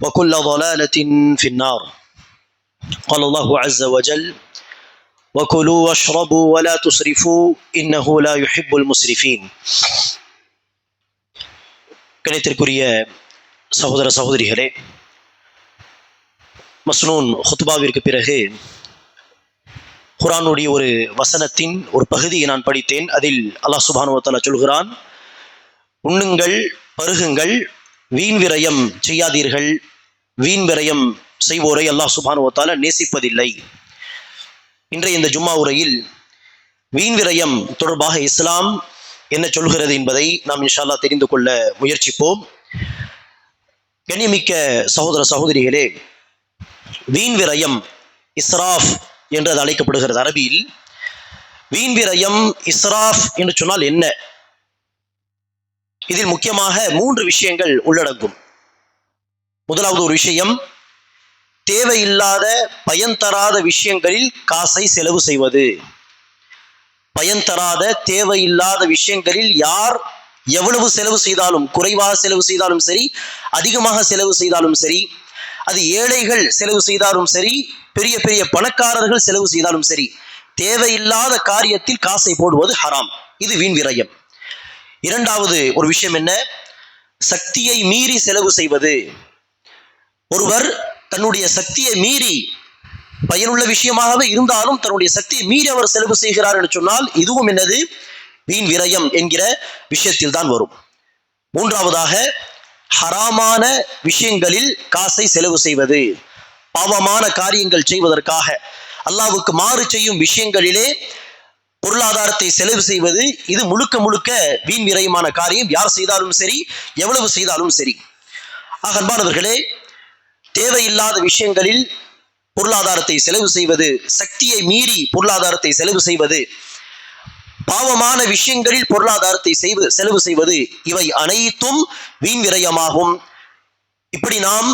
وكل ضلالة في النار قال الله عز وجل وكلوا واشربوا ولا تسرفوا إنه لا يحب المسرفين கணித்திற்குரிய சகோதர சகோதரிகளே மஸ்னூன் ஹுத்பாவிற்கு பிறகு குரானுடைய ஒரு வசனத்தின் ஒரு பகுதியை நான் படித்தேன் அதில் அல்லாஹ் சுபானுவத்தாலா சொல்கிறான் உண்ணுங்கள் பருகுங்கள் வீண் விரயம் செய்யாதீர்கள். வீண் விரயம் செய்வோரை அல்லாஹ் சுபானுவத்தாலா நேசிப்பதில்லை. இன்றைய இந்த ஜும்மா உரையில் வீண் விரயம் தொடர்பாக இஸ்லாம் என்ன சொல்கிறது என்பதை நாம் இன்ஷால்லா தெரிந்து கொள்ள முயற்சிப்போம். கண்ணியமிக்க சகோதர சகோதரிகளே வீண் விரயம் இஸ்ராஃப் என்று அது அழைக்கப்படுகிறது. அரபியில் வீண் விரயம் இஸ்ராஃப் என்று சொன்னால் என்ன? இதில் முக்கியமாக மூன்று விஷயங்கள் உள்ளடங்கும். முதலாவது ஒரு விஷயம் தேவையில்லாத பயன் தராத விஷயங்களில் காசை செலவு செய்வது. பயன் தராத தேவையில்லாத விஷயங்களில் யார் எவ்வளவு செலவு செய்தாலும் குறைவாக செலவு செய்தாலும் சரி அதிகமாக செலவு செய்தாலும் சரி அது ஏழைகள் செலவு செய்தாலும் சரி பெரிய பெரிய பணக்காரர்கள் செலவு செய்தாலும் சரி தேவையில்லாத காரியத்தில் காசை போடுவது ஹராம். இது வீண் விரயம். இரண்டாவது ஒரு விஷயம் என்ன? சக்தியை மீறி செலவு செய்வது. ஒருவர் தன்னுடைய சக்தியை மீறி பயனுள்ள விஷயமாகவே இருந்தாலும் தன்னுடைய சக்தியை மீறி அவர் செலவு செய்கிறார் என்று சொன்னால் இதுவும் என்னது? வீண் விரயம் என்கிற விஷயத்தில் தான் வரும். மூன்றாவதாக ஹராமான விஷயங்களில் காசை செலவு செய்வது. பாவமான காரியங்கள் செய்வதற்காக. அல்லாவுக்கு மாறு செய்யும் விஷயங்களிலே பொருளாதாரத்தை செலவு செய்வது இது முழுக்க முழுக்க வீண் விரயமான காரியம். யார் செய்தாலும் சரி எவ்வளவு செய்தாலும் சரி. ஆக அன்பானவர்களே தேவையில்லாத விஷயங்களில் பொருளாதாரத்தை செலவு செய்வது சக்தியை மீறி பொருளாதாரத்தை செலவு செய்வது பாவமான விஷயங்களில் பொருளாதாரத்தை செய்வது செலவு செய்வது இவை அனைத்தும் வீண் விரயமாகும். இப்படி நாம்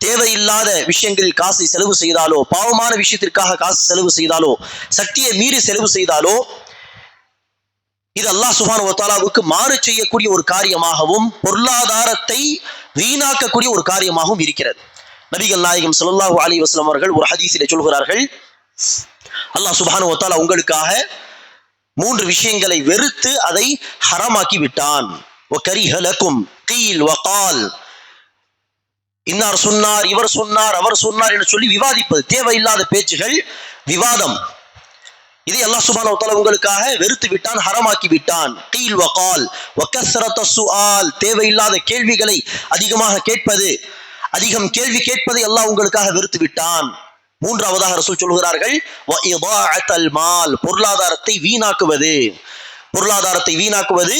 தேவையில்லாத விஷயங்களில் காசை செலவு செய்தாலோ பாவமான விஷயத்திற்காக காசு செலவு செய்தாலோ சக்தியை மீறி செலவு செய்தாலோ இது அல்லாஹ் சுபான் ஒத்தாலாவுக்கு மாறு செய்யக்கூடிய ஒரு காரியமாகவும் பொருளாதாரத்தை வீணாக்கக்கூடிய ஒரு காரியமாகவும் இருக்கிறது. நபிகள் நாயகம் சொல்லல்லாஹு அலி வஸ்லம் அவர்கள் ஒரு ஹதீஸிலே சொல்கிறார்கள் அல்லாஹ் சுபானு ஒத்தாலா உங்களுக்காக மூன்று விஷயங்களை வெறுத்து அதை ஹரமாக்கி விட்டான். கீல் வகால் இன்னார் சொன்னார் இவர் சொன்னார் அவர் சொன்னார் என்று சொல்லி விவாதிப்பது. தேவையில்லாத பேச்சுகள் விவாதம். இதை அல்லாஹ் சுபான உத்தால உங்களுக்காக வெறுத்து விட்டான் ஹரமாக்கி விட்டான். கீல் வகால் வக்கசரத்த சுஆல் தேவையில்லாத கேள்விகளை அதிகமாக கேட்பது. அதிகம் கேள்வி கேட்பதை அல்லாஹ் உங்களுக்காக வெறுத்து விட்டான். மூன்றாவதாக ரசூல் சொல்கிறார்கள் மால் பொருளாதாரத்தை வீணாக்குவது. பொருளாதாரத்தை வீணாக்குவது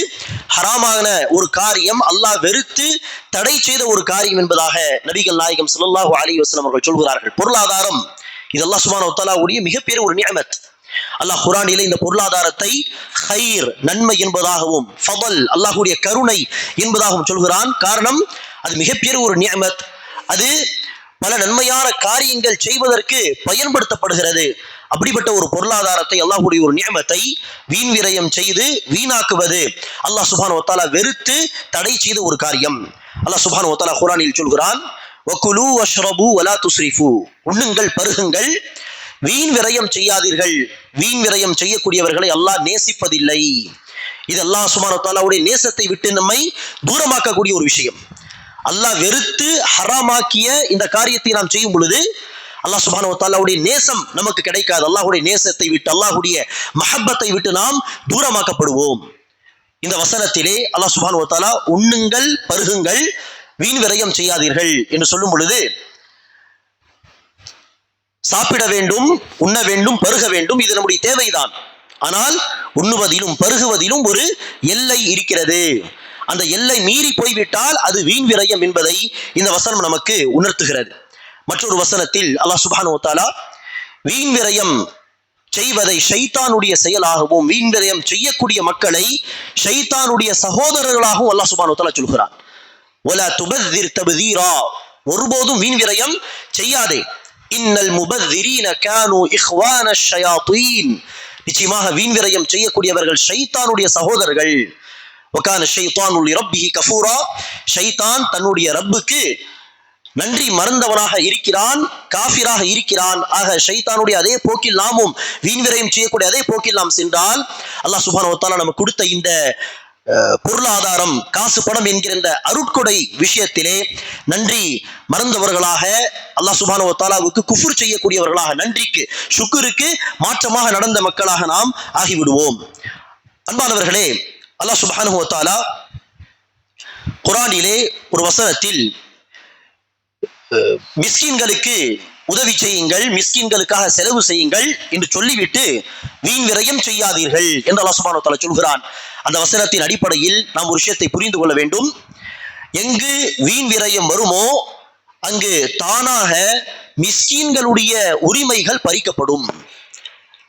ஹராமான ஒரு காரியம். அல்லாஹ் வெறுத்து தடை செய்த ஒரு காரியம் என்பதாக நபிகள் நாயகம் சுல்லாஹூ அலி வஸ்லம் அவர்கள் சொல்கிறார்கள். பொருளாதாரம் இதெல்லாம் சுமான ஒத்தலாவுடைய மிகப்பெரிய ஒரு நியமத். அல்லாஹ் குரானிலே இந்த பொருளாதாரத்தை ஹைர் நன்மை என்பதாகவும் ஃபபல் அல்லாஹுடைய கருணை என்பதாகவும் சொல்கிறான். காரணம் அது மிகப்பெரிய ஒரு நியமத். அது பல நன்மையான காரியங்கள் செய்வதற்கு பயன்படுத்தப்படுகிறது. அப்படிப்பட்ட ஒரு பொருளாதாரத்தை அல்லாஹுடைய ஒரு நியமத்தை வீண் விரயம் செய்து வீணாக்குவது. அல்லாஹ் சுபான் ஒத்தாலா வெறுத்து தடை செய்த ஒரு காரியம். அல்லாஹ் சுபான் ஒத்தாலா குரானில் சொல்கிறான் வக்குலு வஷ்ரபு வலா துஸ்ரிஃபு. உண்ணுங்கள் பருகுங்கள். வீண் விரயம் செய்யாதீர்கள். வீண் விரயம் செய்யக்கூடியவர்களை அல்லாஹ் நேசிப்பதில்லை. இது அல்லாஹ் சுபான் ஒத்தாலாவுடைய நேசத்தை விட்டு நம்மை தூரமாக்கக்கூடிய ஒரு விஷயம். அல்லாஹ் வெறுத்து ஹராமாக்கிய இந்த காரியத்தை நாம் செய்யும் பொழுது அல்லாஹ் சுபானு தாலாவுடைய நேசம் நமக்கு கிடைக்காது. அல்லாஹுடைய நேசத்தை விட்டு அல்லாஹுடைய மஹப்பத்தை விட்டு நாம் தூரமாக்கப்படுவோம். இந்த வசனத்திலே அல்லாஹ் சுபானு தாலா உண்ணுங்கள் பருகுங்கள் வீண் விரயம் செய்யாதீர்கள் என்று சொல்லும் பொழுது சாப்பிட வேண்டும் உண்ண வேண்டும் பருக வேண்டும் இது நம்முடைய தேவைதான். ஆனால் உண்ணுவதிலும் பருகுவதிலும் ஒரு எல்லை இருக்கிறது. அந்த எல்லை மீறி போய்விட்டால் அது வீண் விரயம் என்பதை இந்த வசனம் நமக்கு உணர்த்துகிறது. மற்றொரு வசனத்தில் அல்லாஹ் சுபானு தாலா வீண் விரயம் செய்வதை ஷைத்தானுடைய செயலாகவும் வீண் விரயம் செய்யக்கூடிய மக்களை ஷைத்தானுடைய சகோதரர்களாகவும் அல்லாஹ் சுபானு தாலா சொல்கிறான். ஒலா துபதிர் தபதீரா. ஒருபோதும் வீண் விரயம் செய்யாதே. இன்னல் முபத்திரீன கானு இஹ்வான ஷயாத்தீன். நிச்சயமாக வீண் விரயம் செய்யக்கூடியவர்கள் ஷைத்தானுடைய சகோதரர்கள். ஒகான ஷைத்தானுல் ரப்பிஹி கஃபூரா. ஷைத்தான் தன்னுடைய ரப்புக்கு நன்றி மறந்தவனாக இருக்கிறான் காஃபிராக இருக்கிறான். ஆக ஷைத்தானுடைய அதே போக்கில் நாமும் வீண் செய்யக்கூடிய அதே போக்கில் நாம் சென்றால் அல்லாஹ் சுபான ஒத்தாலா நமக்கு கொடுத்த இந்த அஹ், பொருளாதாரம் காசு பணம் என்கிற இந்த அருட்கொடை விஷயத்திலே நன்றி மறந்தவர்களாக அல்லாஹ் சுபான ஒத்தாலாவுக்கு குஃபுர் செய்யக்கூடியவர்களாக நன்றிக்கு சுக்குருக்கு மாற்றமாக நடந்த மக்களாக நாம் ஆகிவிடுவோம். அன்பானவர்களே அல்லாஹ் சுப்ஹானஹு வ தஆலா ஒரு வசனத்தில் மிஸ்கின்களுக்கு உதவி செய்யுங்கள் மிஸ்கின்களுக்காக செலவு செய்யுங்கள் என்று சொல்லிவிட்டு வீண் விரயம் செய்யாதீர்கள் என்று அல்லாஹ் தலை சொல்கிறான். அந்த வசனத்தின் அடிப்படையில் நாம் ஒரு விஷயத்தை புரிந்து கொள்ள வேண்டும். எங்கு வீண் விரயம் வருமோ அங்கு தானாக மிஸ்கீன்களுடைய உரிமைகள் பறிக்கப்படும்.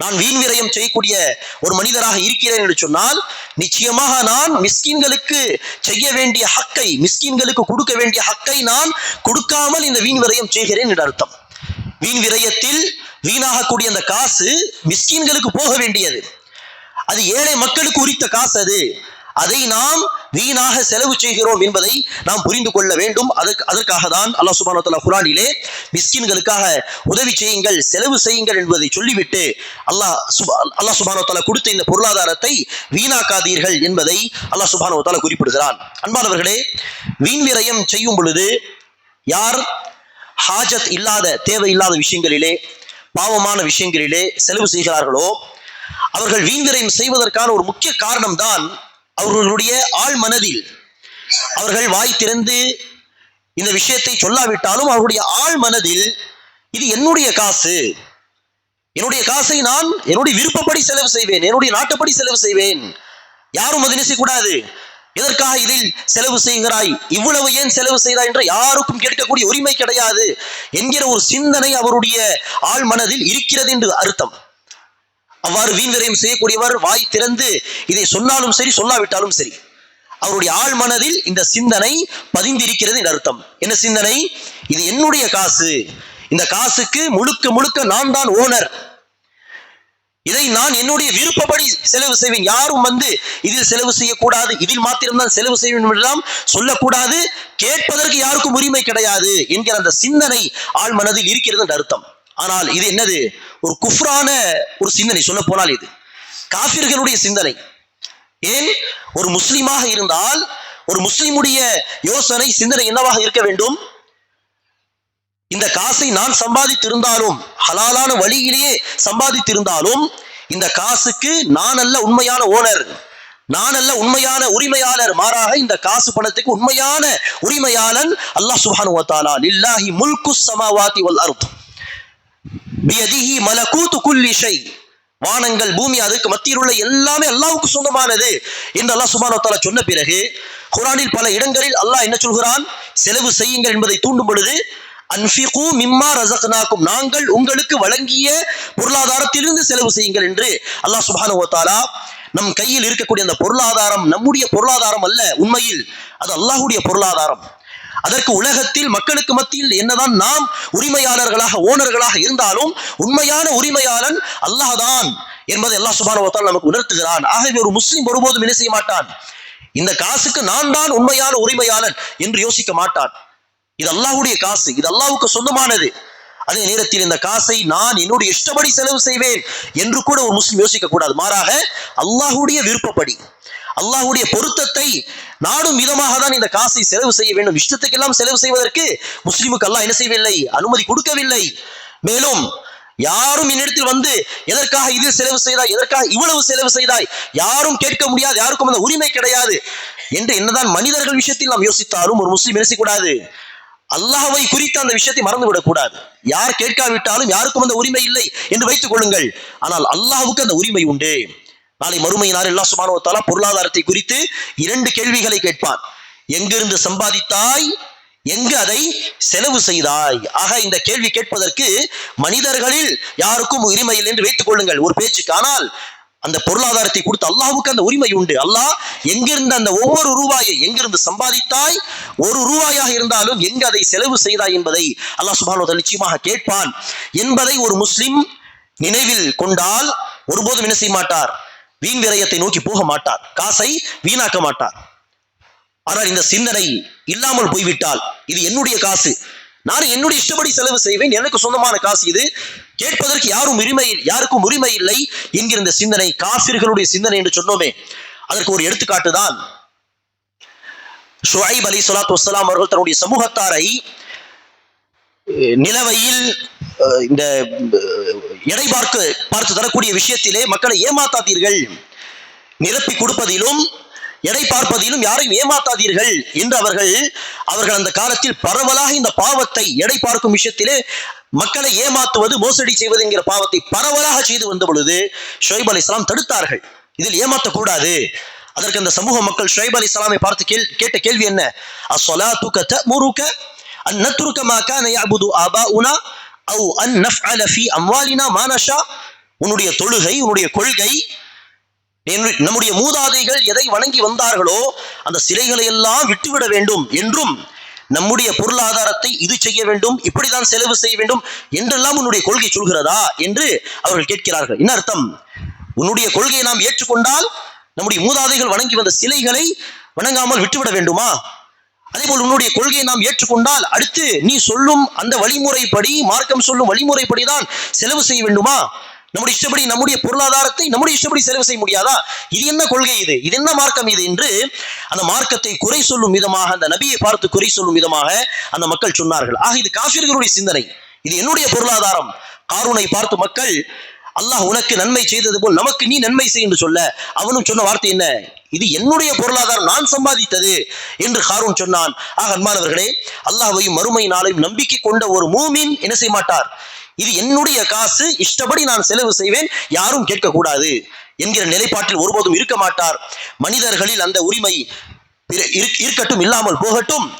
நான் வீண் விரயம் செய்யக்கூடிய ஒரு மனிதராக இருக்கிறேன் என்று சொன்னால் நிச்சயமாக நான் மிஸ்கின்களுக்கு செய்ய வேண்டிய ஹக்கை மிஸ்கின்களுக்கு கொடுக்க வேண்டிய ஹக்கை நான் கொடுக்காமல் இந்த வீண் விரயம் செய்கிறேன் என்று அர்த்தம். வீண் விரயத்தில் வீணாகக்கூடிய அந்த காசு மிஸ்கின்களுக்கு போக வேண்டியது. அது ஏழை மக்களுக்கு உரித்த காசு அது. அதை நாம் வீணாக செலவு செய்கிறோம் என்பதை நாம் புரிந்து கொள்ள வேண்டும். அதற்கு அதற்காக தான் அல்லாஹ் சுபானு குரானிலே மிஸ்கின்களுக்காக உதவி செய்யுங்கள் செலவு செய்யுங்கள் என்பதை சொல்லிவிட்டு அல்லாஹ் சுபா அல்லாஹ் சுபானு கொடுத்த இந்த பொருளாதாரத்தை வீணாக்காதீர்கள் என்பதை அல்லாஹ் சுபானு குறிப்பிடுகிறான். அன்பானவர்களே வீண் விரயம் செய்யும் பொழுது யார் ஹாஜத் இல்லாத தேவையில்லாத விஷயங்களிலே பாவமான விஷயங்களிலே செலவு செய்கிறார்களோ அவர்கள் வீண்விரயம் செய்வதற்கான ஒரு முக்கிய காரணம் தான் அவர்களுடைய ஆள் மனதில் அவர்கள் வாய் திறந்து இந்த விஷயத்தை சொல்லாவிட்டாலும் அவர்களுடைய ஆள் மனதில் இது என்னுடைய காசு. என்னுடைய காசை நான் என்னுடைய விருப்பப்படி செலவு செய்வேன். என்னுடைய நாட்டுப்படி செலவு செய்வேன். யாரும் அதை நினைக்கக்கூடாது எதற்காக இதில் செலவு செய்கிறாய்? இவ்வளவு ஏன் செலவு செய்தாய் என்று யாருக்கும் கேட்கக்கூடிய உரிமை கிடையாது என்கிற ஒரு சிந்தனை அவருடைய ஆள் மனதில் இருக்கிறது என்று அர்த்தம். அவ்வாறு வீண்விரயம் செய்யக்கூடியவர் வாய் திறந்து இதை சொன்னாலும் சரி சொல்லாவிட்டாலும் சரி. அவருடைய ஆழ் மனதில் இந்த சிந்தனை பதிந்திருக்கிறது என் அர்த்தம். என்ன சிந்தனை? இது என்னுடைய காசு. இந்த காசுக்கு முழுக்க முழுக்க நான் தான் ஓனர். இதை நான் என்னுடைய விருப்பப்படி செலவு செய்வேன். யாரும் வந்து இதில் செலவு செய்யக்கூடாது இதில் மாத்திரம்தான் செலவு செய்வேன் என்றெல்லாம் சொல்லக்கூடாது. கேட்பதற்கு யாருக்கும் உரிமை கிடையாது என்கிற அந்த சிந்தனை ஆழ் மனதில் இருக்கிறது என்று அர்த்தம். ஆனால் இது என்னது? ஒரு குஃப்ரான ஒரு சிந்தனை சொல்ல போனால் இது. காபிர்களுடைய சிந்தனை. ஏன்? ஒரு முஸ்லீமாக இருந்தால் ஒரு முஸ்லிமுடைய யோசனை சிந்தனை என்னவாக இருக்க வேண்டும்? இந்த காசை நான் சம்பாதித்திருந்தாலும் ஹலாலான வழியிலேயே சம்பாதித்திருந்தாலும் இந்த காசுக்கு நான் அல்ல உண்மையான ஓனர் நான் அல்ல உண்மையான உரிமையாளர் மாறாக இந்த காசு பணத்துக்கு உண்மையான உரிமையாளன் அல்லாஹ் சுப்ஹானஹு வ தஆலா. லில்லாஹி முல்கு ஸமாவாதி வல் அர்த்தம் பியதிஹி மலகூத்து குல்லி ஷை. வானங்கள் பூமி அதுக்கு மத்தியில் உள்ள எல்லாமே அல்லாவுக்கு சொந்தமானது. என்று அல்லாஹ் சுப்ஹானஹு சொன்ன பிறகு குரானில் பல இடங்களில் அல்லாஹ் என்ன சொல்கிறான்? செலவு செய்யுங்கள் என்பதை தூண்டும் பொழுது அன்ஃபிகு மிம்மா ரசக்னாக்கும் நாங்கள் உங்களுக்கு வழங்கிய பொருளாதாரத்திலிருந்து செலவு செய்யுங்கள் என்று அல்லாஹ் சுப்ஹானஹு நம் கையில் இருக்கக்கூடிய அந்த பொருளாதாரம் நம்முடைய பொருளாதாரம் அல்ல உண்மையில் அது அல்லாஹுடைய பொருளாதாரம். அதற்கு உலகத்தில் மக்களுக்கு மத்தியில் என்னதான் நாம் உரிமையாளர்களாக ஓனர்களாக இருந்தாலும் உண்மையான உரிமையாளன் அல்லாஹான் என்பதை எல்லா சுபானுவத்தால் நமக்கு உணர்த்துகிறான். ஆகவே ஒரு முஸ்லீம் ஒருபோதும் என்ன செய்ய மாட்டான்? இந்த காசுக்கு நான் தான் உண்மையான உரிமையாளன் என்று யோசிக்க மாட்டான். இது அல்லாஹுடைய காசு. இது அல்லாவுக்கு சொந்தமானது. அதே நேரத்தில் இந்த காசை நான் என்னுடைய இஷ்டப்படி செலவு செய்வேன் என்று கூட ஒரு முஸ்லீம் யோசிக்க கூடாது மாறாக அல்லாஹுடைய விருப்பப்படி. அல்லாஹ்வுடைய பொருத்தத்தை நாடும் விதமாக தான் இந்த காசை செலவு செய்ய வேண்டும். இஷ்டத்துக்கெல்லாம் செலவு செய்வதற்கு முஸ்லிமுக்கு அல்லாஹ் என்ன செய்யவில்லை? அனுமதி கொடுக்கவில்லை. மேலும் யாரும் என்னிடத்தில் வந்து எதற்காக இது செலவு செய்தாய்? எதற்காக இவ்வளவு செலவு செய்தாய்? யாரும் கேட்க முடியாது. யாருக்கும் அந்த உரிமை கிடையாது. என்று என்னதான் மனிதர்கள் விஷயத்தில் நாம் யோசித்தாலும் ஒரு முஸ்லீம் என்ன செய்யக்கூடாது? குறித்து அந்த விஷயத்தை மறந்து விடக்கூடாது யார் கேட்காவிட்டாலும் யாருக்கும் அந்த உரிமை இல்லை என்று வைத்துக் கொள்ளுங்கள். ஆனால் அல்லாஹுக்கு அந்த உரிமை உண்டு. நாளை மறுமையினார் எல்லா சுபானுவத்தாலா பொருளாதாரத்தை குறித்து இரண்டு கேள்விகளை கேட்பான். எங்கிருந்து சம்பாதித்தாய்? எங்கு அதை செலவு செய்தாய்? ஆக இந்த கேள்வி கேட்பதற்கு மனிதர்களில் யாருக்கும் உரிமை இல்லை என்று வைத்துக் கொள்ளுங்கள். ஒரு பேச்சுக்கு ஆனால் அந்த பொருளாதாரத்தை கொடுத்து அல்லாஹுக்கு அந்த உரிமை உண்டு. அல்லாஹ் எங்கிருந்து அந்த ஒவ்வொரு ரூபாயை எங்கிருந்து சம்பாதித்தாய்? ஒரு ரூபாயாக இருந்தாலும் எங்கு அதை செலவு செய்தாய் என்பதை அல்லாஹ் சுபானு நிச்சயமாக கேட்பான். என்பதை ஒரு முஸ்லிம் நினைவில் கொண்டால் ஒருபோதும் என்ன செய்ய மாட்டார்? வீண் விரயத்தை நோக்கி போக மாட்டார் காசை வீணாக்க மாட்டார் ஆனால் இந்த சிந்தனை இல்லாமல் போய்விட்டால் இது என்னுடைய காசு. நான் என்னுடைய இஷ்டப்படி செலவு செய்வேன். எனக்கு சொந்தமான காசு இது. கேட்பதற்கு யாரும் உரிமை யாருக்கும் உரிமை இல்லை என்கிற இந்த சிந்தனை காஃபிர்களுடைய சிந்தனை என்று சொன்னோமே. அதற்கு ஒரு எடுத்துக்காட்டு தான். ஷுஐப் அலி சொலாத் வசலாம் அவர்கள் தன்னுடைய சமூகத்தாரை அஹ், நிலவையில் இந்த எடை பார்க்க பார்த்து தரக்கூடிய விஷயத்திலே மக்களை ஏமாத்தாதீர்கள். நிரப்பி கொடுப்பதிலும் எடை பார்ப்பதிலும் யாரையும் ஏமாத்தாதீர்கள் என்று அவர்கள் அவர்கள் அந்த காலத்தில் பரவலாக இந்த பாவத்தை எடை பார்க்கும் விஷயத்திலே மக்களை ஏமாத்துவது மோசடி செய்வது என்கிற பாவத்தை பரவலாக செய்து வந்த பொழுது ஷொய்ப் அலி இஸ்லாம் தடுத்தார்கள். இதில் ஏமாற்றக்கூடாது அதற்கு அந்த சமூக மக்கள் ஷொய்ப் அலி இஸ்லாமை பார்த்து கேள் கேட்ட கேள்வி என்ன? அஸ்ஸலாத்துக துக்க முருக்க அந்நத்துருக்கமாக்கா நயாபுது ஆபா உனா அவ் அன் நஃப் அலஃபி அம்வாலினா மானஷா உன்னுடைய தொழுகை உன்னுடைய கொள்கை நம்முடைய மூதாதைகள் எதை வணங்கி வந்தார்களோ அந்த சிலைகளை எல்லாம் விட்டுவிட வேண்டும் என்றும் நம்முடைய பொருளாதாரத்தை இது செய்ய வேண்டும் இப்படிதான் செலவு செய்ய வேண்டும் என்றெல்லாம் உன்னுடைய கொள்கை சொல்கிறதா என்று அவர்கள் கேட்கிறார்கள். என்ன அர்த்தம்? உன்னுடைய கொள்கையை நாம் ஏற்றுக்கொண்டால் நம்முடைய மூதாதைகள் வணங்கி வந்த சிலைகளை வணங்காமல் விட்டுவிட வேண்டுமா? அதேபோல் உன்னுடைய கொள்கையை நாம் ஏற்றுக்கொண்டால் அடுத்து நீ சொல்லும் அந்த வழிமுறைப்படி மார்க்கம் சொல்லும் வழிமுறைப்படி தான் செலவு செய்ய வேண்டுமா? நம்முடைய இஷ்டப்படி நம்முடைய பொருளாதாரத்தை நம்முடைய இஷ்டப்படி செலவு செய்ய முடியாதா? இது என்ன கொள்கை இது? இது என்ன மார்க்கம் இது? என்று அந்த மார்க்கத்தை குறை சொல்லும் விதமாக அந்த நபியை பார்த்து குறை சொல்லும் விதமாக அந்த மக்கள் சொன்னார்கள். ஆக இது காஃபிர்களுடைய சிந்தனை. இது என்னுடைய பொருளாதாரம். காரூனை பார்த்து மக்கள் அல்லாஹ் உனக்கு நன்மை செய்தது போல் நமக்கு நீ நன்மை செய் என்று சொல்ல அவனும் சொன்ன வார்த்தை என்ன? இது என்னுடைய பொருளாதாரம் நான் சம்பாதித்தது என்று ஹாரூன் சொன்னான். ஆக அன்பானவர்களே அல்லாஹையும் மறுமை நாளையும் நம்பிக்கை கொண்ட ஒரு மூமின் என்ன செய்ய மாட்டார்? இது என்னுடைய காசு இஷ்டப்படி நான் செலவு செய்வேன் யாரும் கேட்கக்கூடாது என்கிற நிலைப்பாட்டில் ஒருபோதும் இருக்க மாட்டார். மனிதர்களில் அந்த உரிமை இருக்- இருக்கட்டும் இல்லாமல் போகட்டும்.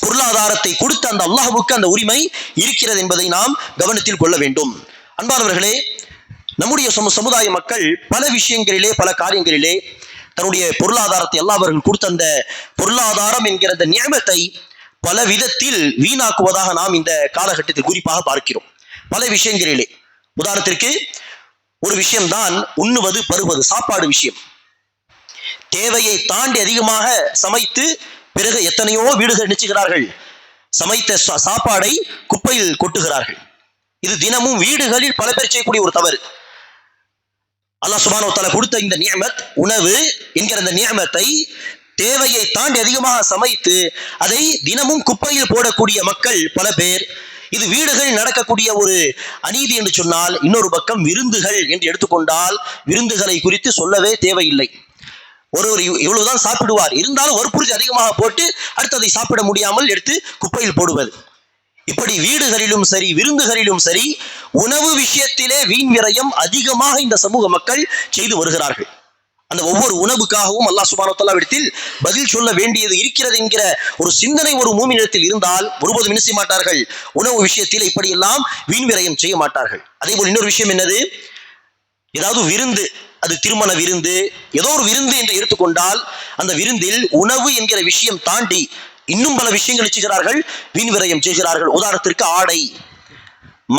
பொருளாதாரத்தை கொடுத்த அந்த அல்லாஹுக்கு அந்த உரிமை இருக்கிறது என்பதை நாம் கவனத்தில் கொள்ள வேண்டும். அன்பானவர்களே நம்முடைய சமு சமுதாய மக்கள் பல விஷயங்களிலே பல காரியங்களிலே தன்னுடைய பொருளாதாரத்தை எல்லாம் அவர்கள் கொடுத்த பொருளாதாரம் என்கிற அந்த நியமத்தை பல விதத்தில் வீணாக்குவதாக நாம் இந்த காலகட்டத்தில் குறிப்பாக பார்க்கிறோம். பல விஷயங்களிலே. உதாரணத்திற்கு ஒரு விஷயம்தான் உண்ணுவது பருவது சாப்பாடு விஷயம். தேவையை தாண்டி அதிகமாக சமைத்து பிறகு எத்தனையோ வீடுகள் நிச்சுகிறார்கள் சமைத்த சா- சாப்பாடை குப்பையில் கொட்டுகிறார்கள். இது தினமும் வீடுகளில் பல பேர் செய்யக்கூடிய ஒரு தவறு. அல்லா சுபானோ கொடுத்த இந்த நியமத் உணவு என்கிற இந்த நியமத்தை தேவையை தாண்டி அதிகமாக சமைத்து அதை தினமும் குப்பையில் போடக்கூடிய மக்கள் பல பேர் இது வீடுகளில் நடக்கக்கூடிய ஒரு அநீதி என்று சொன்னால் இன்னொரு பக்கம் விருந்துகள் என்று எடுத்துக்கொண்டால் விருந்துகளை குறித்து சொல்லவே தேவையில்லை. ஒருவர் இவ்வளவுதான் சாப்பிடுவார். இருந்தாலும் வற்புறுத்தி அதிகமாக போட்டு அடுத்து அதை சாப்பிட முடியாமல் எடுத்து குப்பையில் போடுவது. இப்படி வீடுகளிலும் சரி விருந்துகளிலும் சரி உணவு விஷயத்திலே வீண் விரயம் அதிகமாக இந்த சமூக மக்கள் செய்து வருகிறார்கள். அந்த ஒவ்வொரு உணவுக்காகவும் அல்லாஹ் சுப்ஹானஹு இடத்தில் பதில் சொல்ல வேண்டியது இருக்கிறது என்கிற ஒரு சிந்தனை ஒரு மூமினிடத்தில் இருந்தால் ஒருபோதும் என்ன செய்ய மாட்டார்கள்? உணவு விஷயத்தில் இப்படியெல்லாம் வீண் விரயம் செய்ய மாட்டார்கள். அதே போல் இன்னொரு விஷயம் என்னது? ஏதாவது விருந்து அது திருமண விருந்து ஏதோ ஒரு விருந்து என்று எடுத்துக்கொண்டால் அந்த விருந்தில் உணவு என்கிற விஷயம் தாண்டி இன்னும் பல விஷயங்கள் செய்கிறார்கள் வீண் விரயம் செய்கிறார்கள். உதாரணத்திற்கு ஆடை.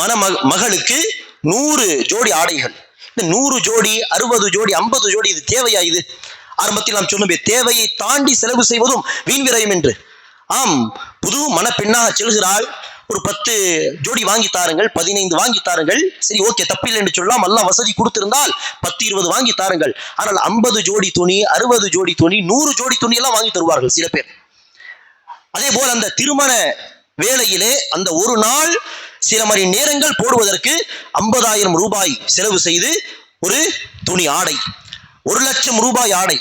மணம மகளுக்கு நூறு ஜோடி ஆடைகள். இந்த நூறு ஜோடி அறுபது ஜோடி ஐம்பது ஜோடி இது தேவையா இது? ஆரம்பத்தில் நாம் சொன்னோமே தேவையை தாண்டி செலவு செய்வதும் வீண் விரயம் என்று. ஆம் புது மணப்பெண்ணாக செல்கிறாள். ஒரு பத்து ஜோடி வாங்கி தாருங்கள் பதினைந்து வாங்கி தாருங்கள். சரி ஓகே தப்பில்லை என்று சொல்லலாம் எல்லாம் வசதி கொடுத்திருந்தால் பத்து இருபது வாங்கி தாருங்கள். ஆனால் ஐம்பது ஜோடி துணி அறுபது ஜோடி துணி நூறு ஜோடி துணி எல்லாம் வாங்கி தருவார்கள் சில பேர். அதே போல் அந்த திருமண வேளையிலே அந்த ஒரு நாள் சில மணி நேரங்கள் போடுவதற்கு ஐம்பதாயிரம் ரூபாய் செலவு செய்து ஒரு துணி ஆடை ஒரு லட்சம் ரூபாய் ஆடை.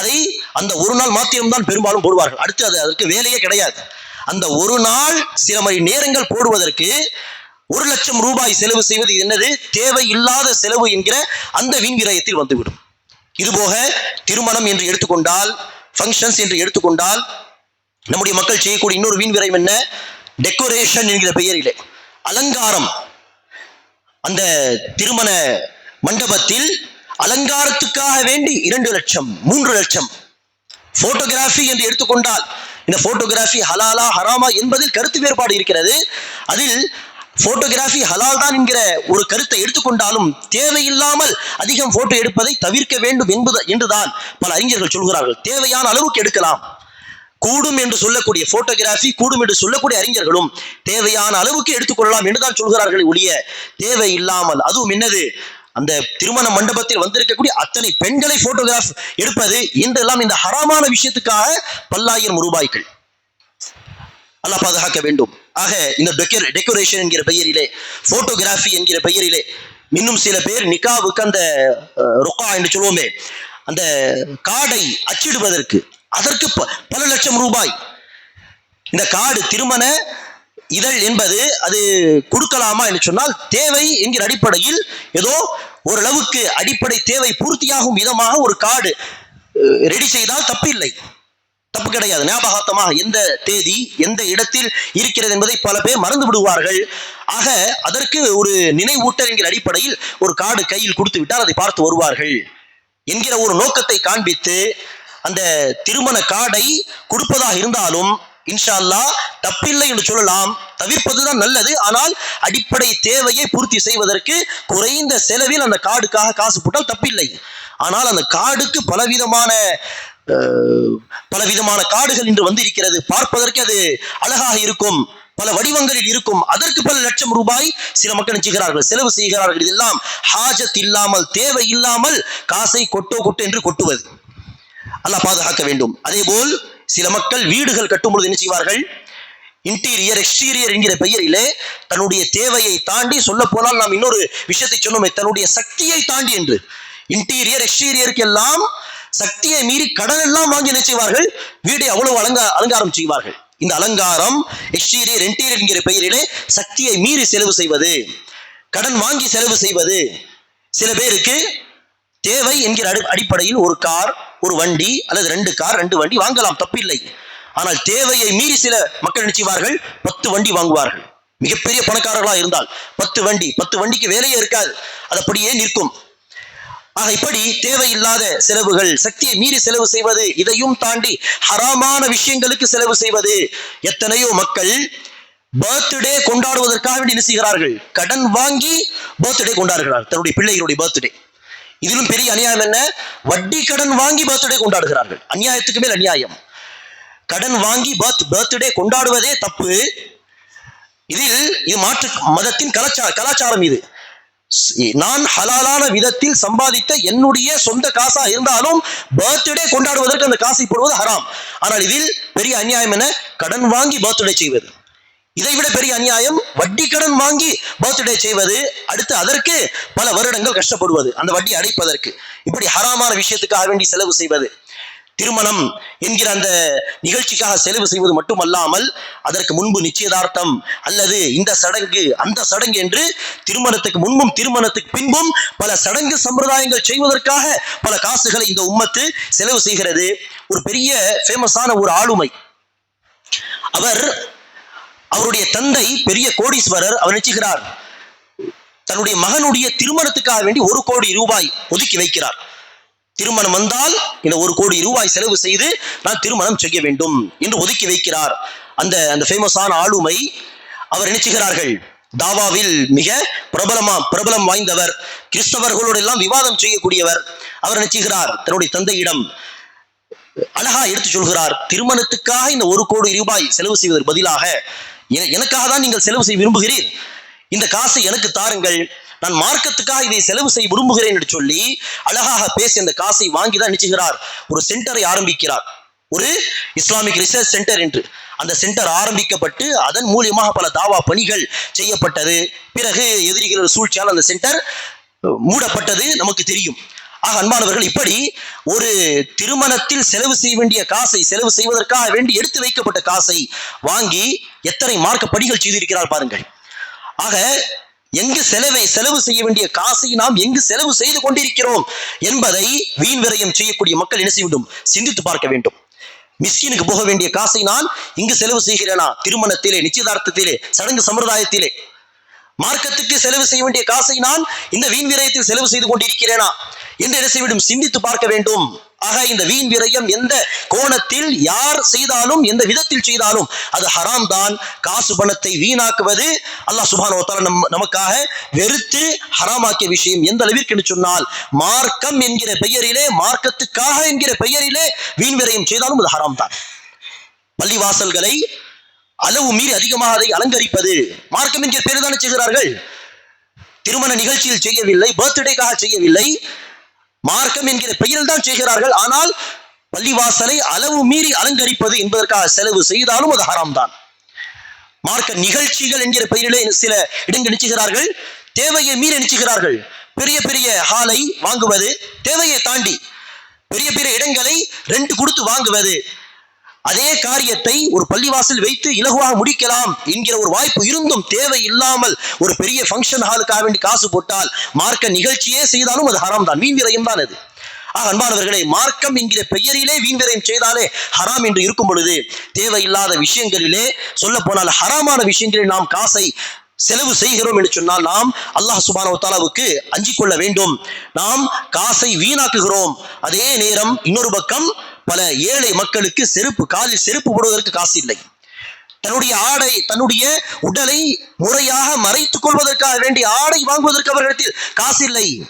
அதை அந்த ஒரு நாள் மாத்திரம்தான் பெரும்பாலும் போடுவார்கள். அடுத்து அது அதற்கு வேலையே கிடையாது. அந்த ஒரு நாள் சில மணி நேரங்கள் போடுவதற்கு ஒரு லட்சம் ரூபாய் செலவு செய்வது என்னது? தேவையில்லாத செலவு என்கிற அந்த வீண் விரயத்தில் வந்துவிடும். இதுபோக திருமணம் என்று எடுத்துக்கொண்டால் ஃபங்க்ஷன்ஸ் என்று எடுத்துக்கொண்டால் நம்முடைய மக்கள் செய்யக்கூடிய இன்னொரு வீண் விரைவு என்ன? டெக்கரேஷன் என்கிற பெயரிலே. அலங்காரம். அந்த திருமண மண்டபத்தில் அலங்காரத்துக்காக வேண்டி இரண்டு லட்சம் மூன்று லட்சம் போட்டோகிராஃபி என்று எடுத்துக்கொண்டால் இந்த போட்டோகிராஃபி ஹலாலா ஹராமா என்பதில் கருத்து வேறுபாடு இருக்கிறது. அதில் போட்டோகிராஃபி ஹலால் தான் என்கிற ஒரு கருத்தை எடுத்துக்கொண்டாலும் தேவையில்லாமல் அதிகம் போட்டோ எடுப்பதை தவிர்க்க வேண்டும் என்பது என்றுதான் பல அறிஞர்கள் சொல்கிறார்கள். தேவையான அளவுக்கு எடுக்கலாம். கூடும் என்று சொல்லக்கூடிய போட்டோகிராஃபி கூடும் என்று சொல்லக்கூடிய அறிஞர்களும் தேவையான அளவுக்கு எடுத்துக்கொள்ளலாம் என்றுதான் சொல்கிறார்கள் ஒழிய தேவை இல்லாமல் அதுவும் என்னது? அந்த திருமண மண்டபத்தில் வந்திருக்கக்கூடிய அத்தனை பெண்களை போட்டோகிராஃப் எடுப்பது என்றெல்லாம் இந்த ஹராமான விஷயத்துக்காக பல்லாயிரம் ரூபாய்கள். அல்ல பாதுகாக்க வேண்டும். ஆக இந்த டெக்கரேஷன் என்கிற பெயரிலே போட்டோகிராஃபி என்கிற பெயரிலே இன்னும் சில பேர் நிக்காவுக்கு அந்த ரொக்கா என்று சொல்லுவோமே அந்த காடை அச்சிடுவதற்கு அதற்கு ப- பல லட்சம் ரூபாய். இந்த காடு திருமண இதழ் என்பது அது கொடுக்கலாமா என்று சொன்னால் தேவை என்கிற அடிப்படையில் ஏதோ ஓரளவுக்கு அடிப்படை தேவை பூர்த்தியாகும் விதமாக ஒரு காடு ரெடி செய்தால் தப்பு இல்லை. தப்பு கிடையாது. ஞாபகார்த்தமாக எந்த தேதி எந்த இடத்தில் இருக்கிறது என்பதை பல பேர் மறந்து விடுவார்கள். ஆக அதற்கு ஒரு நினைவூட்டல் என்கிற அடிப்படையில் ஒரு கார்டு கையில் கொடுத்து விட்டால் அதை பார்த்து வருவார்கள். என்கிற ஒரு நோக்கத்தை காண்பித்து அந்த திருமண காடை கொடுப்பதாக இருந்தாலும் இன்ஷா அல்லாஹ் தப்பில்லை என்று சொல்லலாம். தவிர்ப்பதுதான் நல்லது. ஆனால் அடிப்படை தேவையை பூர்த்தி செய்வதற்கு குறைந்த செலவில் அந்த காடுக்காக காசு போட்டால் தப்பில்லை. ஆனால் அந்த காடுக்கு பலவிதமான பலவிதமான காடுகள் இன்று வந்து இருக்கிறது பார்ப்பதற்கு அது அழகாக இருக்கும். பல வடிவங்களில் இருக்கும். அதற்கு பல லட்சம் ரூபாய் சில மக்கள் நினைச்சுகிறார்கள் செலவு செய்கிறார்கள். இதெல்லாம் ஹாஜத் இல்லாமல் தேவை இல்லாமல் காசை கொட்டோ கொட்டு என்று கொட்டுவது. அல்லாஹ் பாதுகாக்க வேண்டும். அதேபோல் சில மக்கள் வீடுகள் கட்டும் பொழுது என்ன செய்வார்கள்? இன்டீரியர் எக்ஸ்டீரியர் என்கிற பெயரிலே தன்னுடைய தேவையை தாண்டி சொல்ல போனால் நாம் இன்னொரு விஷயத்தை சொன்னோமே தன்னுடைய சக்தியை தாண்டி என்று. இன்டீரியர் எக்ஸ்டீரியருக்கு எல்லாம் சக்தியை மீறி கடன் எல்லாம் வாங்கி என்ன செய்வார்கள்? வீடை அவ்வளவு அலங்கா அலங்காரம் செய்வார்கள். இந்த அலங்காரம் எக்ஸ்டீரியர் இன்டீரியர் என்கிற பெயரிலே சக்தியை மீறி செலவு செய்வது கடன் வாங்கி செலவு செய்வது. சில பேருக்கு தேவை என்கிற அடி அடிப்படையில் ஒரு கார் ஒரு வண்டி அல்லது ரெண்டு கார் ரெண்டு வண்டி வாங்கலாம் தப்பில்லை. ஆனால் தேவையை மீறி சில மக்கள் நினைச்சுவார்கள் பத்து வண்டி வாங்குவார்கள். மிகப்பெரிய பணக்காரர்களாக இருந்தால் பத்து வண்டி பத்து வண்டிக்கு வேலையே இருக்காது. அது அப்படியே நிற்கும். ஆக இப்படி தேவையில்லாத செலவுகள் சக்தியை மீறி செலவு செய்வது இதையும் தாண்டி ஹராமான விஷயங்களுக்கு செலவு செய்வது எத்தனையோ மக்கள் பர்த்டே கொண்டாடுவதற்காக வேண்டி என்ன செய்கிறார்கள்? கடன் வாங்கி பர்த்டே கொண்டாடுகிறார்கள். தன்னுடைய பிள்ளைகளுடைய பர்த்டே. இதிலும் பெரிய அநியாயம் என்ன? வட்டி கடன் வாங்கி பர்த்டே கொண்டாடுகிறார்கள். அநியாயத்துக்கு மேல் அநியாயம். கடன் வாங்கி பர்த் பர்த்டே கொண்டாடுவதே தப்பு. இதில் இது மாற்று மதத்தின் கலாச்சார கலாச்சாரம் இது. நான் ஹலாலான விதத்தில் சம்பாதித்த என்னுடைய சொந்த காசா இருந்தாலும் பர்த்டே கொண்டாடுவதற்கு அந்த காசை போடுவது ஹராம். ஆனால் இதில் பெரிய அநியாயம் என்ன? கடன் வாங்கி பர்த்டே செய்வது. இதை விட பெரிய அநியாயம் வட்டி கடன் வாங்கி பர்த்டே செய்வது அடுத்து அதற்கு பல வருடங்கள் கஷ்டப்படுவது அந்த வட்டி அடைப்பதற்கு. இப்படி ஹராமான விஷயத்துக்காக வேண்டி செலவு செய்வது. திருமணம் என்கிற அந்த நிகழ்ச்சிக்காக செலவு செய்வது மட்டுமல்லாமல் அதற்கு முன்பு நிச்சயதார்த்தம் அல்லது இந்த சடங்கு அந்த சடங்கு என்று திருமணத்துக்கு முன்பும் திருமணத்துக்கு பின்பும் பல சடங்கு சம்பிரதாயங்கள் செய்வதற்காக பல காசுகளை இந்த உம்மத்து செலவு செய்கிறது. ஒரு பெரிய ஃபேமஸான ஒரு ஆளுமை. அவர் அவருடைய தந்தை பெரிய கோடீஸ்வரர் அவர் நினைச்சுகிறார் தன்னுடைய மகனுடைய திருமணத்துக்காக வேண்டி ஒரு கோடி ரூபாய் ஒதுக்கி வைக்கிறார். திருமணம் வந்தால் இந்த ஒரு கோடி ரூபாய் செலவு செய்து நான் திருமணம் செய்ய வேண்டும் என்று ஒதுக்கி வைக்கிறார். அந்த அந்த ஃபேமஸான ஆளுமை அவர் நினைச்சுகிறார்கள் தாவாவில் மிக பிரபலமா பிரபலம் வாய்ந்தவர் கிறிஸ்தவர்களோடு எல்லாம் விவாதம் செய்யக்கூடியவர். அவர் நினைச்சுகிறார் தன்னுடைய தந்தையிடம் அழகா எடுத்து சொல்கிறார் திருமணத்துக்காக இந்த ஒரு கோடி ரூபாய் செலவு செய்வதற்கு பதிலாக எனக்காக தான் நீங்கள் செலவு செய்ய விரும்புகிறீர். இந்த காசை எனக்கு தாருங்கள். நான் மார்க்கத்துக்காக இதை செலவு செய்ய விரும்புகிறேன் என்று சொல்லி அழகாக பேசி அந்த காசை வாங்கி தான் நிச்சயிக்கிறார் ஒரு சென்டரை ஆரம்பிக்கிறார். ஒரு இஸ்லாமிக் ரிசர்ச் சென்டர் என்று. அந்த சென்டர் ஆரம்பிக்கப்பட்டு அதன் மூலியமாக பல தாவா பணிகள் செய்யப்பட்டது. பிறகு எதிரிகள் சூழ்ச்சியால் அந்த சென்டர் மூடப்பட்டது. நமக்கு தெரியும். ஆக அன்பானவர்கள் இப்படி ஒரு திருமணத்தில் செலவு செய்ய வேண்டிய காசை செலவு செய்வதற்காக வேண்டி எடுத்து வைக்கப்பட்ட காசை வாங்கி எத்தனை மார்க்க படிகள் செய்திருக்கிறார் பாருங்கள். ஆக எங்கு செலவை செலவு செய்ய வேண்டிய காசை நாம் எங்கு செலவு செய்து கொண்டிருக்கிறோம் என்பதை வீண் விரயம் செய்யக்கூடிய மக்கள் என்ன செய்ய வேண்டும்? சிந்தித்து பார்க்க வேண்டும். மிஸ்கினுக்கு போக வேண்டிய காசை நான் இங்கு செலவு செய்கிறேனா? திருமணத்திலே நிச்சயதார்த்தத்திலே சடங்கு சம்பிரதாயத்திலே மார்க்கத்துக்கு செலவு செய்ய வேண்டிய காசை நான் இந்த வீண் விரயத்தில் செலவு செய்து கொண்டிருக்கிறேனா? என்று என்ன செய்ய சிந்தித்து பார்க்க வேண்டும். ஆக இந்த வீண் விரயம் எந்த கோணத்தில் யார் செய்தாலும் எந்த விதத்தில் செய்தாலும் அது ஹராம் தான். காசு பணத்தை வீணாக்குவது அல்லாஹ் சுபானோ நம் நமக்காக வெறுத்து ஹராமாக்கிய விஷயம். எந்த அளவிற்கு சொன்னால் மார்க்கம் என்கிற பெயரிலே மார்க்கத்துக்காக என்கிற பெயரிலே வீண் விரயம் செய்தாலும் அது ஹராம் தான். பள்ளிவாசல்களை அளவு மீறி அதிகமாக அதை அலங்கரிப்பது. மார்க்கம் என்கிற பேர் தானே செய்கிறார்கள்? திருமண நிகழ்ச்சியில் செய்யவில்லை பர்த்டேக்காக செய்யவில்லை. மார்க்கம் என்கிற பெயரில் தான் செய்கிறார்கள். ஆனால் பள்ளிவாசலை அளவு மீறி அலங்கரிப்பது என்பதற்காக செலவு செய்தாலும் அது ஹராம் தான் மார்க்க நிகழ்ச்சிகள் என்கிற பெயரிலே சில இடங்கள் நிச்சயிக்கிறார்கள் தேவையை மீறி நிச்சயிக்கிறார்கள் பெரிய பெரிய ஹாலை வாங்குவது தேவையை தாண்டி பெரிய பெரிய இடங்களை ரெண்டு கொடுத்து வாங்குவது அதே காரியத்தை ஒரு பள்ளிவாசல் வைத்து இலகுவாக முடிக்கலாம் என்கிற ஒரு வாய்ப்பு இருந்தும் தேவை இல்லாமல் ஒரு பெரிய ஃபங்க்ஷன் ஹாலுக்காக வேண்டி காசு போட்டால் மார்க்க நிகழ்ச்சியே செய்தாலும் அது ஹராம் தான். வீண் விரயம் தான் அது. ஆக அன்பானவர்களே மார்க்கம் என்கிற பெயரிலே வீண்விரயம் செய்தாலே ஹராம் என்று இருக்கும் பொழுது தேவையில்லாத விஷயங்களிலே சொல்ல போனால் ஹராமான விஷயங்களில் நாம் காசை செலவு செய்கிறோம் என்று சொன்னால் நாம் அல்லாஹ் சுபானோ தாலாவுக்கு அஞ்சிக் கொள்ள வேண்டும். நாம் காசை வீணாக்குகிறோம். அதே நேரம் இன்னொரு பக்கம் பல ஏழை மக்களுக்கு செருப்பு காலில் செருப்பு போடுவதற்கு காசு இல்லை. தன்னுடைய ஆடை தன்னுடைய உடலை முறையாக மறைத்துக் கொள்வதற்காக வேண்டிய ஆடை வாங்குவதற்கு அவர்களிடத்தில் காசு இல்லை.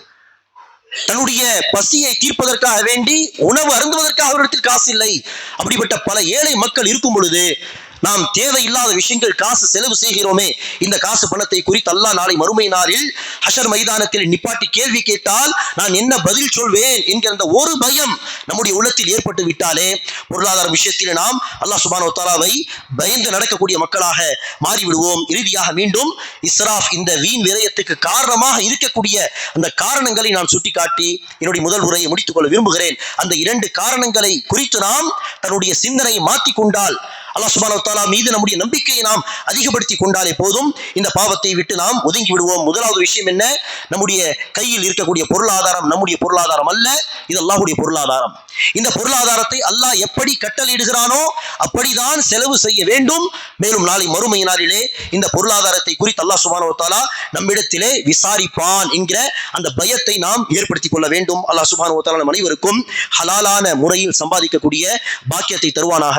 தன்னுடைய பசியை தீர்ப்பதற்காக வேண்டி உணவு அருந்துவதற்காக அவர்களிடத்தில் காசு இல்லை. அப்படிப்பட்ட பல ஏழை மக்கள் இருக்கும் பொழுது நாம் தேவையில்லாத விஷயங்கள் காசு செலவு செய்கிறோமே. இந்த காசு பணத்தை குறித்து அல்லாஹ் நாளை மறுமை நாளில் ஹஷர் மைதானத்தில் நிப்பாட்டி கேள்வி கேட்டால் நான் என்ன பதில் சொல்வேன் என்கிற அந்த ஒரு பயம் நம்முடைய உள்ளத்தில் ஏற்பட்டு விட்டாலே பொருளாதார விஷயத்தில் நாம் அல்லாஹ் சுபானோ தாலாவை பயந்து நடக்கக்கூடிய மக்களாக மாறிவிடுவோம். இறுதியாக மீண்டும் இஸ்ராஃப் இந்த வீண் விரயத்துக்கு காரணமாக இருக்கக்கூடிய அந்த காரணங்களை நான் சுட்டிக்காட்டி என்னுடைய முதல் உரையை முடித்துக் கொள்ள விரும்புகிறேன். அந்த இரண்டு காரணங்களை குறித்து நாம் தன்னுடைய சிந்தனையை மாற்றிக் கொண்டால் அல்லாஹ் சுபானோ தாலா மீது நம்முடைய நம்பிக்கையை நாம் அதிகப்படுத்தி கொண்டாலே போதும். இந்த பாவத்தை விட்டு நாம் ஒதுங்கி விடுவோம். முதலாவது விஷயம் என்ன? நம்முடைய கையில் இருக்கக்கூடிய பொருளாதாரம் நம்முடைய பொருளாதாரம் அல்ல இது அல்லாஹுடைய பொருளாதாரம். இந்த பொருளாதாரத்தை அல்லாஹ் எப்படி கட்டளையிடுகிறானோ அப்படிதான் செலவு செய்ய வேண்டும். மேலும் நாளை மறுமை நாளிலே இந்த பொருளாதாரத்தை குறித்து அல்லாஹ் சுபானோ தாலா நம்மிடத்திலே விசாரிப்பான் என்கிற அந்த பயத்தை நாம் ஏற்படுத்திக் கொள்ள வேண்டும். அல்லாஹ் சுபானோ தாலா நம் அனைவருக்கும் ஹலாலான முறையில் சம்பாதிக்கக்கூடிய பாக்கியத்தை தருவானாக.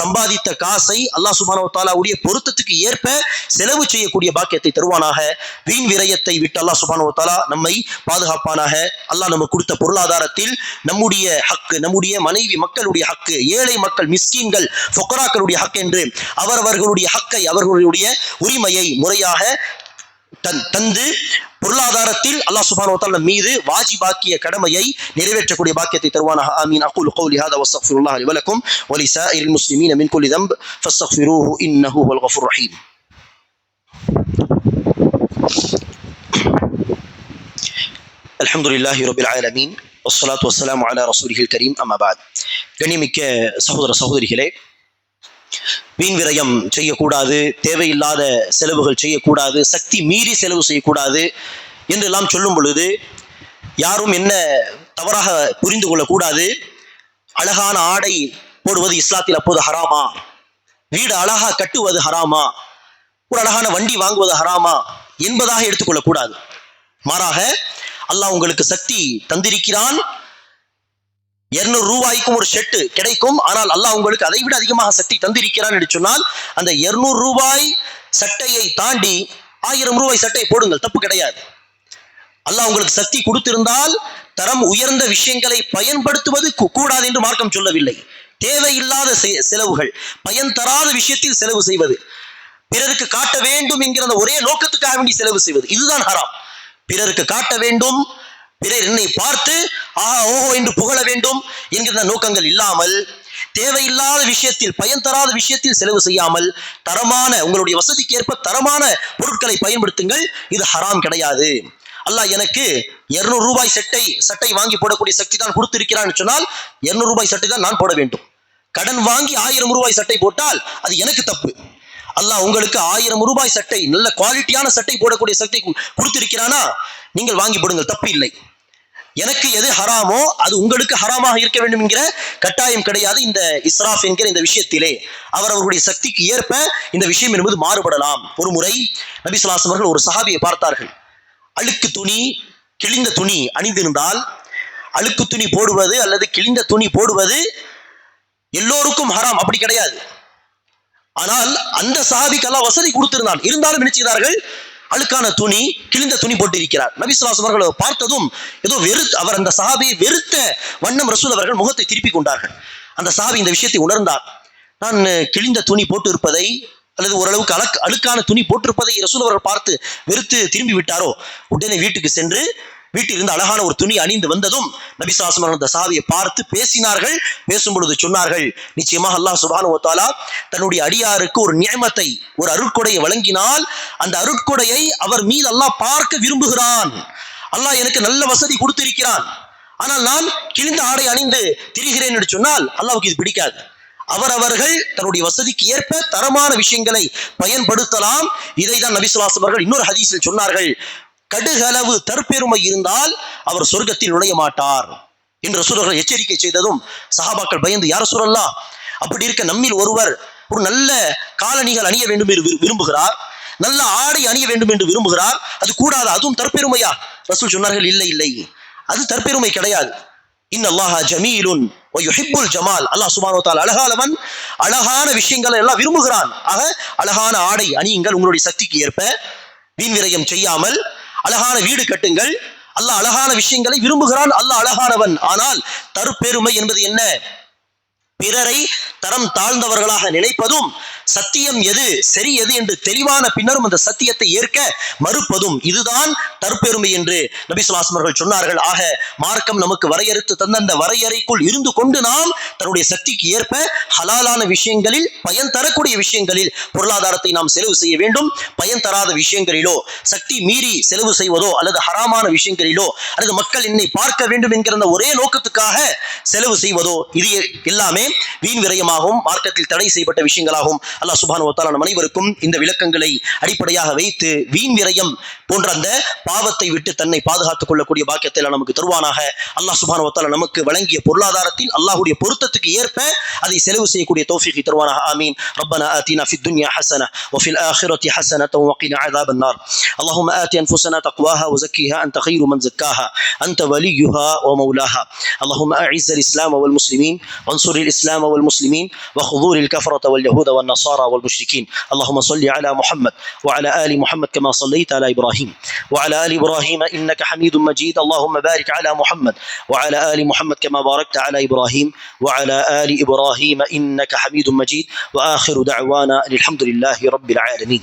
சம்பாதித்த காசை அல்லாஹ் சுபானோ தாலாவுடைய பொருத்தத்துக்கு ஏற்ப செலவு செய்யக்கூடிய பாக்கியத்தை தருவானாக. வீண் விரயத்தை விட்டு அல்லாஹ் சுபானோ தாலா நம்மை பாதுகாப்பானாக. அல்லாஹ் நம்ம கொடுத்த பொருளாதாரத்தில் நம்முடைய ஹக்கு நம்முடைய மனைவி மக்களுடைய ஹக்கு ஏழை மக்கள் மிஸ்கீன்கள் ஃபொக்கராக்களுடைய ஹக் என்று அவரவர்களுடைய ஹக்கை அவர்களுடைய உரிமையை முறையாக தந்து பொருளாதாரத்தில் அல்லாஹ் சுப்ஹானஹு வ தஆலா மீது வாஜிபாக்கிய கடமையை நிறைவேற்றக்கூடிய பாக்கியத்தை தருவானாக ஆமீன் அகூலு கௌலி ஹாதா வஸ்தக்ஃபிருல்லாஹ் லி வலக்கும் வ லிசாயிரில் முஸ்லிமீன மின் குல்லி ذنب فاستغفروه انه هو الغفور الرحيم الحمد لله رب العالمين والصلاة والسلام على رسوله الكريم أما بعد கண்ணியமிக்க சகோதர சகோதரிகளே வீண் விரயம் செய்யக்கூடாது தேவையில்லாத செலவுகள் செய்யக்கூடாது சக்தி மீறி செலவு செய்யக்கூடாது என்றெல்லாம் சொல்லும் பொழுது யாரும் என்ன தவறாக புரிந்து கொள்ளக்கூடாது. அழகான ஆடை போடுவது இஸ்லாத்தில் அப்போது ஹராமா? வீடு அழகா கட்டுவது ஹராமா? ஒரு அழகான வண்டி வாங்குவது ஹராமா? என்பதாக எடுத்துக்கொள்ளக்கூடாது மாறாக அல்லாஹ் உங்களுக்கு சக்தி தந்திருக்கிறான். இருநூறு ரூபாய்க்கும் ஒரு செட்டு கிடைக்கும். ஆனால் அல்லாஹ் உங்களுக்கு அதை விட அதிகமாக சக்தி தந்திருக்கிறான் என்று சொன்னால் அந்த இருநூறு ரூபாய் சட்டையை தாண்டி ஆயிரம் ரூபாய் சட்டை போடுங்கள் தப்பு கிடையாது. அல்லாஹ் உங்களுக்கு சக்தி கொடுத்திருந்தால் தரம் உயர்ந்த விஷயங்களை பயன்படுத்துவது கூடாது என்று மார்க்கம் சொல்லவில்லை. தேவையில்லாத செ- செலவுகள் பயன் தராத விஷயத்தில் செலவு செய்வது பிறருக்கு காட்ட வேண்டும் என்கிற அந்த ஒரே நோக்கத்துக்காக வேண்டி செலவு செய்வது இதுதான் ஹராம். பிறருக்கு காட்ட வேண்டும் பிறர் என்னை பார்த்து ஆஹா ஓஹோ என்று புகழ வேண்டும் என்கிற நோக்கங்கள் இல்லாமல் தேவையில்லாத விஷயத்தில் பயன் தராத விஷயத்தில் செலவு செய்யாமல் தரமான உங்களுடைய வசதிக்கு ஏற்ப தரமான பொருட்களை பயன்படுத்துங்கள். இது ஹராம் கிடையாது. அல்லாஹ் எனக்கு 200 ரூபாய் சட்டை சட்டை வாங்கி போடக்கூடிய சக்தி தான் கொடுத்திருக்கிறான்னு சொன்னால் 200 ரூபாய் சட்டை தான் நான் போட வேண்டும். கடன் வாங்கி ஆயிரம் ரூபாய் சட்டை போட்டால் அது எனக்கு தப்பு. அல்லாஹ் உங்களுக்கு ஆயிரம் ரூபாய் சட்டை நல்ல குவாலிட்டியான சட்டை போடக்கூடிய சட்டை கொடுத்திருக்கிறானா? நீங்கள் வாங்கி போடுங்கள் தப்பு இல்லை. எனக்கு எது ஹராமோ அது உங்களுக்கு ஹராமாக இருக்க வேண்டும் என்கிற கட்டாயம் கிடையாது இந்த இஸ்ராஃப் என்கிற இந்த விஷயத்திலே. அவர் அவர்களுடைய சக்திக்கு ஏற்ப இந்த விஷயம் என்பது மாறுபடலாம். ஒரு முறை நபி ஸல்லல்லாஹு அவர்கள் ஒரு சஹாபியை பார்த்தார்கள். அழுக்கு துணி கிழிந்த துணி அணிந்திருந்தால் அழுக்கு துணி போடுவது அல்லது கிழிந்த துணி போடுவது எல்லோருக்கும் ஹராம் அப்படி கிடையாது. ஆனால் அந்த சஹாபிக்கெல்லாம் வசதி கொடுத்திருந்தான். இருந்தாலும் என்ன செய்தார்கள்? அழுக்கான துணி கிழிந்த துணி போட்டிருக்கிறார். நபிசுலாசம் அவர்களை பார்த்ததும் ஏதோ வெறு அவர் அந்த சஹாபியை வெறுத்த வண்ணம் ரசூல் அவர்கள் முகத்தை திருப்பி கொண்டார்கள். அந்த சஹாபி இந்த விஷயத்தை உணர்ந்தார். நான் கிழிந்த துணி போட்டு இருப்பதை அல்லது ஓரளவுக்கு அழக் அழுக்கான துணி போட்டிருப்பதை ரசூல் அவர்கள் பார்த்து வெறுத்து திரும்பி விட்டாரோ? உடனே வீட்டுக்கு சென்று வீட்டில் இருந்து அழகான ஒரு துணி அணிந்து வந்ததும் நபிசாசம் அந்த சாவியை பார்த்து பேசினார்கள். பேசும் பொழுது சொன்னார்கள் நிச்சயமாக அல்லாஹ் சுபானு தாலா தன்னுடைய அடியாருக்கு ஒரு நியமத்தை ஒரு அருட்கொடையை வழங்கினால் அந்த அருட்கொடையை அவர் மீது அல்லாஹ் பார்க்க விரும்புகிறான். அல்லாஹ் எனக்கு நல்ல வசதி கொடுத்திருக்கிறான். ஆனால் நான் கிழிந்த ஆடை அணிந்து திரிகிறேன் என்று சொன்னால் அல்லாவுக்கு இது பிடிக்காது. அவரவர்கள் தன்னுடைய வசதிக்கு ஏற்ப தரமான விஷயங்களை பயன்படுத்தலாம். இதை தான் நபிசுலாசம் அவர்கள் இன்னொரு ஹதீஸில் சொன்னார்கள் கடுகளவு தற்பெருமை இருந்தால் அவர் சொர்க்கத்தில் நுழைய மாட்டார் என்று சூழல்கள் எச்சரிக்கை செய்ததும் சஹாபாக்கள் பயந்து யார் சூழல்லா அப்படி இருக்க நம்மில் ஒருவர் ஒரு நல்ல காலணிகள் அணிய வேண்டும் என்று விரும்புகிறார். நல்ல ஆடை அணிய வேண்டும் என்று விரும்புகிறார். அது கூடாது? அதுவும் தற்பெருமையா? ரசூல் சொன்னார்கள் இல்லை இல்லை. அது தற்பெருமை கிடையாது. இன் அல்லாஹா ஜமீலுன் வ ஜமால். அல்லாஹ் சுபானோத்தால் அழகானவன் அழகான விஷயங்களை எல்லாம் விரும்புகிறான். ஆக அழகான ஆடை அணியுங்கள் உங்களுடைய சக்திக்கு ஏற்ப. வீண் விரயம் செய்யாமல் அழகான வீடு கட்டுங்கள். அல்லாஹ் அழகான விஷயங்களை விரும்புகிறான். அல்லாஹ் அழகானவன். ஆனால் தற்பெருமை என்பது என்ன? பிறரை தரம் தாழ்ந்தவர்களாக நினைப்பதும் சத்தியம் எது சரி எது என்று தெளிவான பின்னரும் அந்த சத்தியத்தை ஏற்க மறுப்பதும் இதுதான் தற்பெருமை என்று நபி சொன்னார்கள். ஆக மார்க்கம் நமக்கு வரையறுத்து தந்த அந்த வரையறைக்குள் இருந்து கொண்டு நாம் தன்னுடைய சக்திக்கு ஏற்ப ஹலாலான விஷயங்களில் பயன் தரக்கூடிய விஷயங்களில் பொருளாதாரத்தை நாம் செலவு செய்ய வேண்டும். பயன் தராத விஷயங்களிலோ சக்தி மீறி செலவு செய்வதோ அல்லது ஹராமான விஷயங்களிலோ அல்லது மக்கள் என்னை பார்க்க வேண்டும் என்கிற ஒரே நோக்கத்துக்காக செலவு செய்வதோ இது எல்லாமே வீண் விரயமாகவும் மார்க்கத்தில் தடை செய்யப்பட்ட விஷயங்களாகும் அல்லாஹ் சுபானு வத்தாலா நம் அனைவருக்கும் இந்த விளக்கங்களை அடிப்படையாக வைத்து வீண் விரயம் போன்ற அந்த பாவத்தை விட்டு தன்னை பாதுகாத்துக் கொள்ளக்கூடிய பாக்கியத்தை எல்லாம் நமக்கு தருவானாக அல்லாஹ் சுபானு வத்தாலா நமக்கு வழங்கிய பொருளாதாரத்தில் அல்லாஹ்வுடைய பொருத்தத்துக்கு ஏற்ப அதை செலவு செய்யக்கூடிய தௌஃபீகை தருவானாக ஆமீன் ربنا آتنا في الدنيا حسنة وفي الآخرة حسنة وقنا عذاب النار اللهم آت أنفسنا تقواها وزكيها أنت خير من زكاها أنت وليها ومولاها اللهم أعز الإسلام والمسلمين وانصر الإسلام والمسلمين وخذول الكفرة واليهود والنصارى والمشركين. اللهم صل على محمد وعلى آل محمد كما صليت على إبراهيم. وعلى آل إبراهيم إنك حميد مجيد. اللهم بارك على محمد وعلى آل محمد كما باركت على إبراهيم. وعلى آل إبراهيم إنك حميد مجيد. وآخر دعوانا الحمد لله رب العالمين.